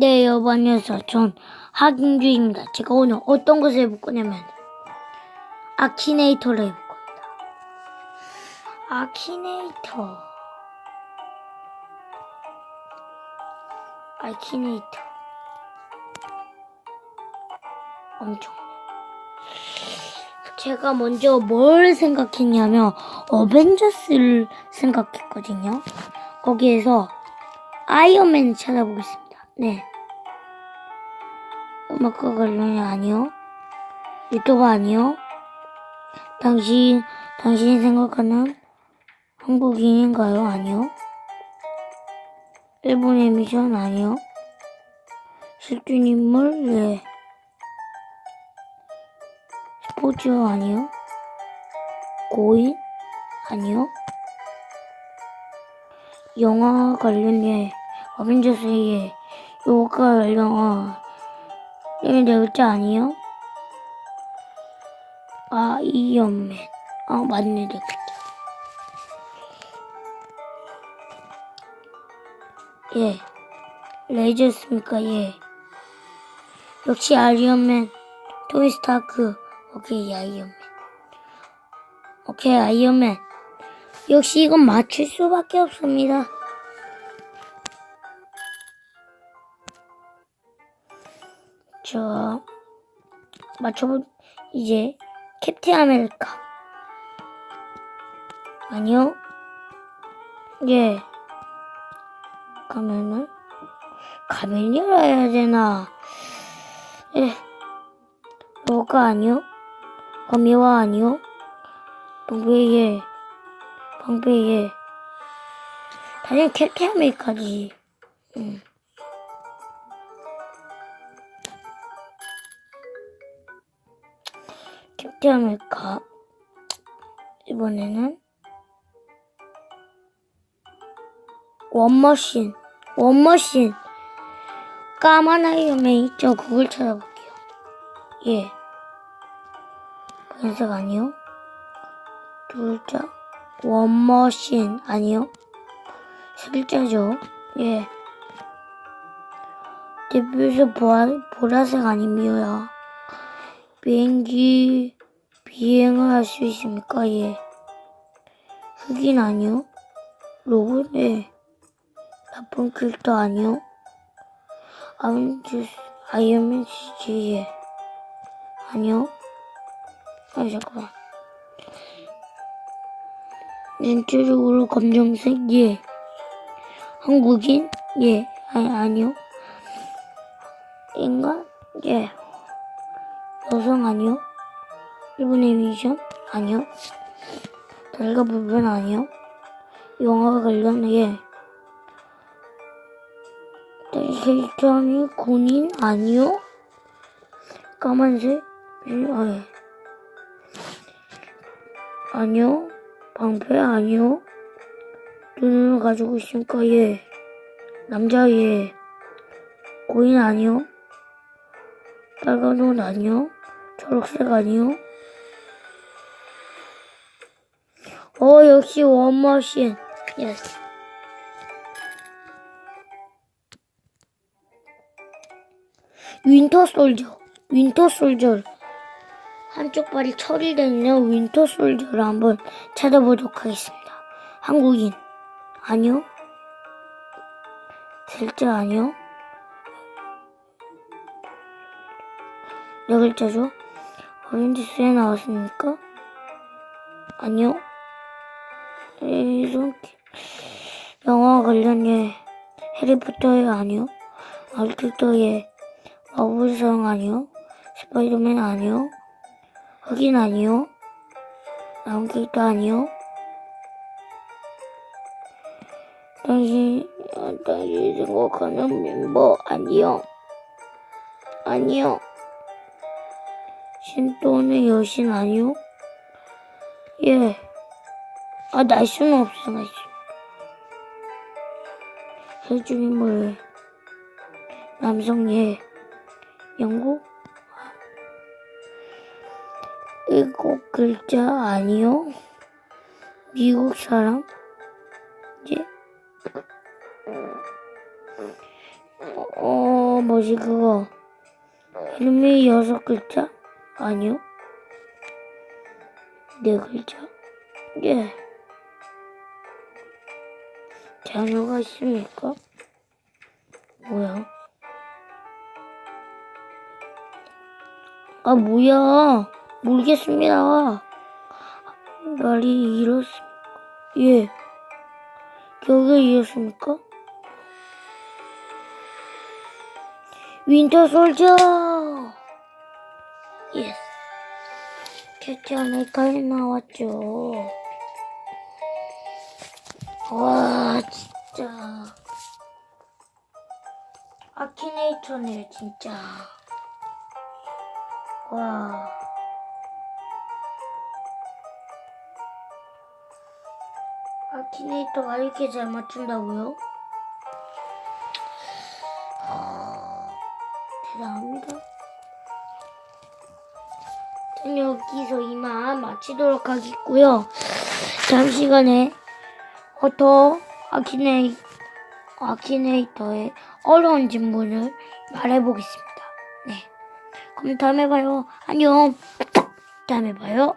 네, 여러분 안녕하세요. 전 하긴주입니다. 제가 오늘 어떤 것을 해볼 거냐면 아키네이터를 해볼 겁니다. 아키네이터. 아키네이터. 엄청. 제가 먼저 뭘 생각했냐면 어벤져스를 생각했거든요. 거기에서 아이언맨 찾아보겠습니다. 네. 음악과 관련이 아니요. 유튜브 아니요. 당신, 당신이 생각하는 한국인인가요? 아니요. 일본의 미션 아니요. 실존 인물? 네. 스포츠 아니요. 고인? 아니요. 영화 관련 예. 어벤져스의 요가 관련 어. 네, 네 글자 아니요? 아이언맨. 아 맞네 네 글자. 예. 레이저였습니까? 예. 역시 아이언맨. 토니 스타크. 오케이 아이언맨. 오케이 아이언맨. 역시 이건 맞출 수밖에 없습니다. 자, 맞춰보, 이제, 캡틴 아메리카. 아니요. 예. 가면은, 가면이라 해야 되나. 예. 로가 아니요. 거미와 아니요. 동배예. 방배예. 당연히 캡틴 아메리카지. 응. 아메리카. 이번에는 원머신. 원머신. 까만 아이언맨 있죠? 그걸 찾아볼게요. 예. 분색 아니요? 두 글자. 원머신 아니요? 세 글자죠? 예. 보라, 보라색 아니면요. 비행기 비행을 할 수 있습니까? 예. 흑인 아니요? 로봇? 예. 나쁜 캐릭터 아니요? 아벤져스 아이언맨 CG 예. 아니요? 아 잠깐만. 전체적으로 검정색 예. 한국인 예. 아니 아니요. 인간 예. 여성 아니요? 일본의 미션 아니요? 달가 부분 아니요? 영화 관련 예. 캐릭터니 군인 아니요? 까만색 아, 예. 아니요? 방패 아니요? 눈을 가지고 있으니까 예. 남자 예. 고인 아니요? 빨간 옷 아니요? 초록색 아니요? 어, 역시 원머신. 예스. 윈터 솔저. 윈터 솔저. 한쪽 발이 철이 되는 윈터 솔저를 한번 찾아보도록 하겠습니다. 한국인. 아니요? 글자 아니요? 네 글자죠? 어벤져스에 나왔습니까? 아니요. 이런 영화 관련 예 해리포터의 아니요. 아르키토의 마블성 아니요. 스파이더맨 아니요. 흑인 아니요. 나온 캐릭터 아니요. 당신 당신이 생각하는 멤버 아니요. 아니요. 신돈의 여신 아니요? 예. 아, 날 수는 없어, 날 수. 혈중인물. 남성, 예. 영국? 일곱 글자 아니요? 미국 사람? 예. 어, 뭐지 그거 이름이 여섯 글자? 아니요 네 글자? 예 자녀가 있습니까? 뭐야? 아 뭐야 모르겠습니다 말이 이렇습니까? 예 겨우가 이렇습니까? 윈터 솔저 예스 캡틴 아메리카에 나왔죠 와 진짜 아키네이터네 진짜 와 아키네이터가 이렇게 잘 맞춘다고요? 대단합니다. 전 여기서 이만 마치도록 하겠고요. 다음 시간에 어, 더 아키네이, 아키네이터의 어려운 질문을 말해보겠습니다. 네. 그럼 다음에 봐요. 안녕. 다음에 봐요.